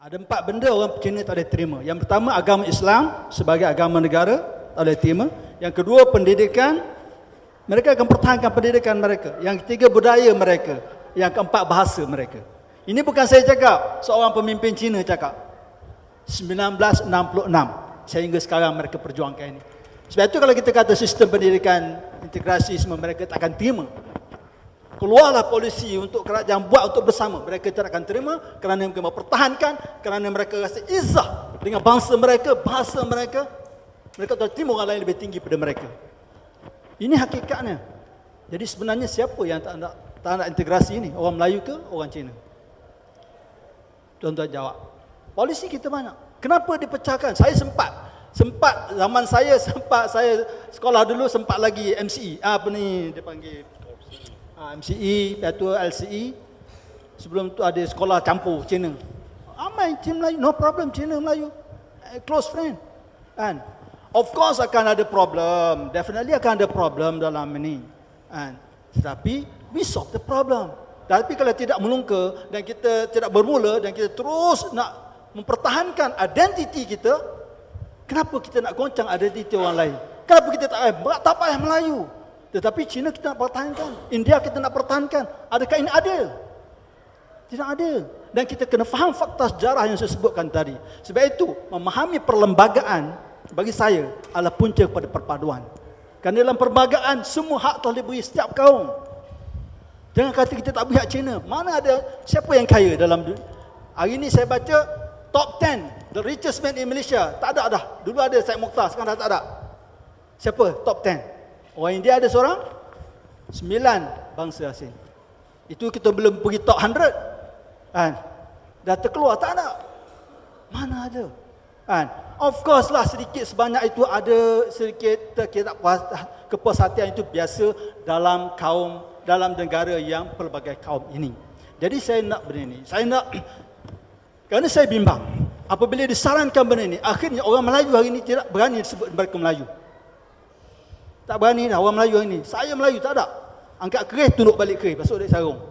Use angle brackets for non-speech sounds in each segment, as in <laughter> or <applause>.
Ada empat benda orang Cina tak boleh terima. Yang pertama agama Islam sebagai agama negara tak boleh terima. Yang kedua pendidikan mereka akan pertahankan pendidikan mereka. Yang ketiga budaya mereka. Yang keempat bahasa mereka. Ini bukan saya cakap, seorang pemimpin Cina cakap. 1966 sehingga sekarang mereka perjuangkan ini. Sebab itu kalau kita kata sistem pendidikan integrasi semua mereka tak akan terima. Keluarlah polisi untuk kerajaan buat untuk bersama. Mereka tidak akan terima kerana mereka mempertahankan, kerana mereka rasa izah dengan bangsa mereka, bahasa mereka. Mereka tak terima orang lain lebih tinggi pada mereka. Ini hakikatnya. Jadi sebenarnya siapa yang tak nak, tak nak integrasi ini? Orang Melayu ke orang Cina? Tuan-tuan jawab. Polisi kita banyak. Kenapa dipecahkan? Saya sempat. Sempat zaman saya <laughs> sempat saya sekolah dulu sempat lagi MCE. Apa ni dia panggil? MCE, lepas tu LCE. Sebelum tu ada sekolah campur Cina. Amai Cina Melayu, no problem Cina Melayu. Eh, Close friend. Kan? Of course akan ada problem. Definitely akan ada problem dalam ini. Kan? Tetapi we solve the problem. Tapi kalau tidak melungka dan kita tidak bermula dan kita terus nak mempertahankan identiti kita, kenapa kita nak goncang identiti orang lain? Kenapa kita tak payah, tak payah Melayu? Tetapi Cina kita nak pertahankan. India kita nak pertahankan. Adakah ini adil? Tidak adil. Dan kita kena faham fakta sejarah yang saya sebutkan tadi. Sebab itu, memahami perlembagaan bagi saya adalah punca kepada perpaduan. Kerana dalam perlembagaan, semua hak telah diberi setiap kaum. Jangan kata kita tak beri hak Cina. Mana ada siapa yang kaya dalam dunia? Hari ini saya baca top 10 the richest man in Malaysia. Tak ada dah. Dulu ada Syed Mokhtar, sekarang dah tak ada. Siapa top 10? Orang India ada seorang? Sembilan bangsa asing. Itu kita belum pergi top 100. Kan? Dah terkeluar, tak ada. Mana ada? Kan? Of course lah sedikit sebanyak itu ada sedikit kita puas, kepuashatian itu biasa dalam kaum dalam negara yang pelbagai kaum ini. Jadi saya nak benda ini. Saya nak <clears throat> kerana saya bimbang apabila disarankan benda ini akhirnya orang Melayu hari ini tidak berani disebut mereka Melayu. Tak berani dah orang Melayu ini. Saya Melayu tak ada. Angkat keris tunduk balik keris masuk dari sarung.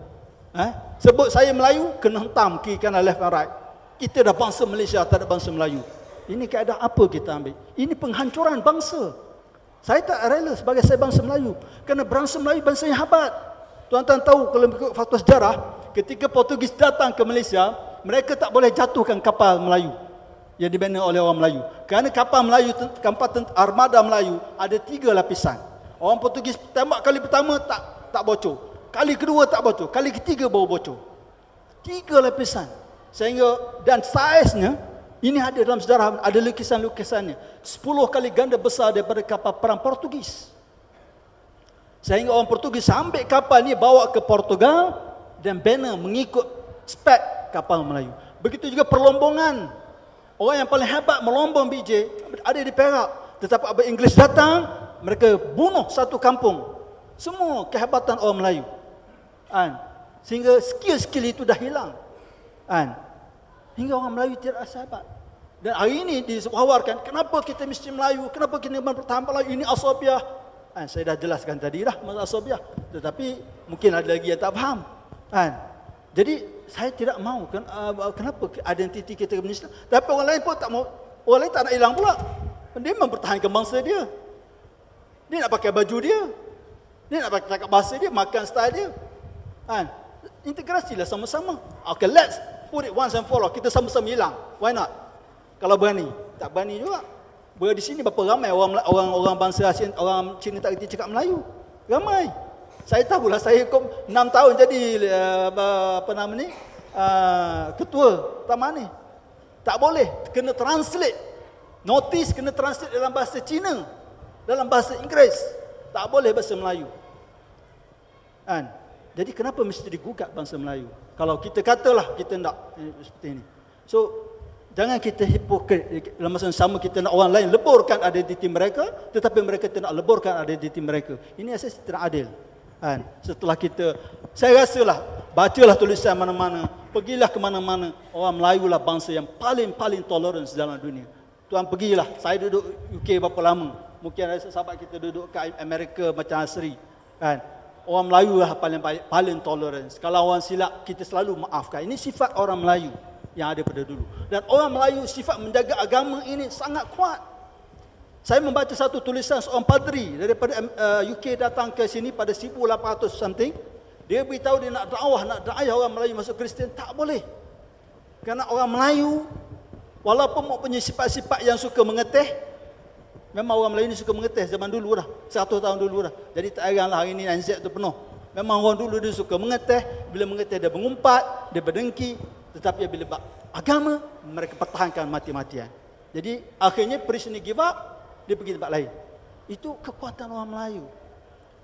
Eh? Sebut saya Melayu kena hentam kiri kanan left and right. Kita dah bangsa Malaysia tak ada bangsa Melayu. Ini keadaan apa kita ambil? Ini penghancuran bangsa. Saya tak rela sebagai saya bangsa Melayu. Kerana bangsa Melayu bangsa yang hebat. Tuan-tuan tahu kalau ikut fakta sejarah, ketika Portugis datang ke Malaysia, mereka tak boleh jatuhkan kapal Melayu yang dibina oleh orang Melayu. Kerana kapal Melayu, kapal armada Melayu ada tiga lapisan. Orang Portugis tembak kali pertama tak tak bocor. Kali kedua tak bocor. Kali ketiga baru bocor. Tiga lapisan. Sehingga dan saiznya ini ada dalam sejarah ada lukisan-lukisannya. Sepuluh kali ganda besar daripada kapal perang Portugis. Sehingga orang Portugis ambil kapal ni bawa ke Portugal dan bina mengikut spek kapal Melayu. Begitu juga perlombongan. Orang yang paling hebat melombong BJ ada di Perak. Tetapi apabila Inggeris datang, mereka bunuh satu kampung. Semua kehebatan orang Melayu. Kan? Sehingga skill-skill itu dah hilang. Kan? Hingga orang Melayu tidak rasa hebat. Dan hari ini diwawarkan, kenapa kita mesti Melayu? Kenapa kita bertahan Melayu? Ini asabiah. Kan? Saya dah jelaskan tadi lah masalah asabiah. Tetapi mungkin ada lagi yang tak faham. Kan? Jadi saya tidak mau kan uh, kenapa identiti kita ke Islam. Tapi orang lain pun tak mau orang lain tak nak hilang pula. Dia mempertahankan bangsa dia. Dia nak pakai baju dia. Dia nak pakai cakap bahasa dia, makan style dia. Kan? Integrasilah sama-sama. Okay, let's put it once and for all. Kita sama-sama hilang. Why not? Kalau berani. Tak berani juga. Berada di sini berapa ramai orang orang orang bangsa Asia, orang Cina tak kerti cakap Melayu. Ramai. Saya tahulah saya kok 6 tahun jadi uh, apa nama ni? Uh, ketua taman ni. Tak boleh kena translate. Notis kena translate dalam bahasa Cina. Dalam bahasa Inggeris. Tak boleh bahasa Melayu. Kan? Jadi kenapa mesti digugat bangsa Melayu? Kalau kita katalah kita nak eh, seperti ini. So jangan kita hipokrit dalam masa yang sama kita nak orang lain leburkan identiti mereka tetapi mereka tidak leburkan identiti mereka. Ini asas tidak adil. Kan? Setelah kita, saya rasalah, bacalah tulisan mana-mana, pergilah ke mana-mana, orang Melayu lah bangsa yang paling-paling tolerance dalam dunia. Tuan pergilah, saya duduk UK berapa lama, mungkin ada sahabat kita duduk ke Amerika macam Asri. Kan? Orang Melayu lah paling, paling, paling. Kalau orang silap, kita selalu maafkan. Ini sifat orang Melayu. yang ada pada dulu. Dan orang Melayu sifat menjaga agama ini sangat kuat. Saya membaca satu tulisan seorang padri daripada uh, UK datang ke sini pada 1800 something. Dia beritahu dia nak dakwah, nak dakwah orang Melayu masuk Kristian tak boleh. Kerana orang Melayu walaupun mempunyai sifat-sifat yang suka mengeteh, Memang orang Melayu ni suka mengetes zaman dulu dah. 100 tahun dulu dah. Jadi tak heranlah hari ni Anzac tu penuh. Memang orang dulu dia suka mengetes. Bila mengetes dia mengumpat, dia berdengki. Tetapi bila agama, mereka pertahankan mati-matian. Jadi akhirnya Pris ni give up, dia pergi tempat lain. Itu kekuatan orang Melayu.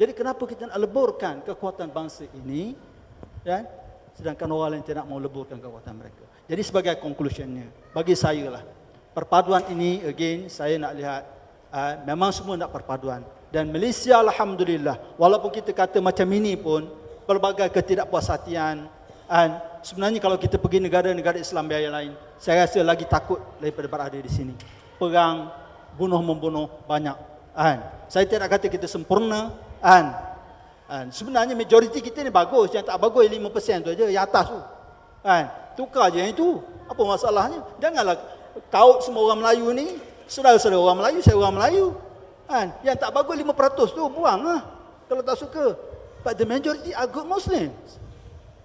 Jadi kenapa kita nak leburkan kekuatan bangsa ini? Ya? Sedangkan orang lain tidak mau leburkan kekuatan mereka. Jadi sebagai conclusionnya, bagi saya lah. Perpaduan ini, again, saya nak lihat uh, memang semua nak perpaduan dan Malaysia alhamdulillah walaupun kita kata macam ini pun pelbagai ketidakpuashatian dan sebenarnya kalau kita pergi negara-negara Islam yang lain saya rasa lagi takut daripada berada di sini perang bunuh membunuh banyak kan saya tidak kata kita sempurna kan kan sebenarnya majoriti kita ni bagus yang tak bagus 5% tu aja yang atas tu kan tukar je yang itu apa masalahnya janganlah kau semua orang Melayu ni Saudara-saudara orang Melayu, saya orang Melayu. Kan? Yang tak bagus 5% tu buang lah. Kalau tak suka. But the majority are good Muslims.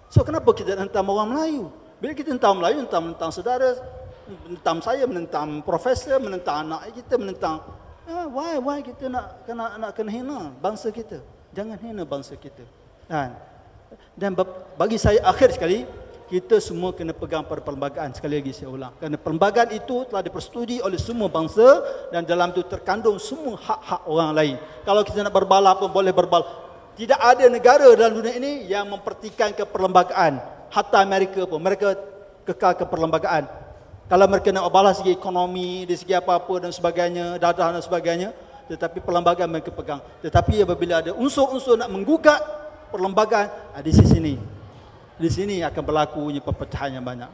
So kenapa kita hentam orang Melayu? Bila kita hentam Melayu, hentam tentang saudara, menentang saya, menentang profesor, menentang anak kita, menentang ah, why why kita nak kena nak kena hina bangsa kita? Jangan hina bangsa kita. Kan? Dan bagi saya akhir sekali, kita semua kena pegang pada perlembagaan sekali lagi saya ulang kerana perlembagaan itu telah dipersetujui oleh semua bangsa dan dalam itu terkandung semua hak-hak orang lain kalau kita nak berbalah pun boleh berbalah tidak ada negara dalam dunia ini yang mempertikan ke perlembagaan hatta Amerika pun mereka kekal ke perlembagaan kalau mereka nak balas segi ekonomi dari segi apa-apa dan sebagainya dadah dan sebagainya tetapi perlembagaan mereka pegang tetapi apabila ada unsur-unsur nak menggugat perlembagaan di sisi ini di sini akan berlaku perpecahan yang banyak.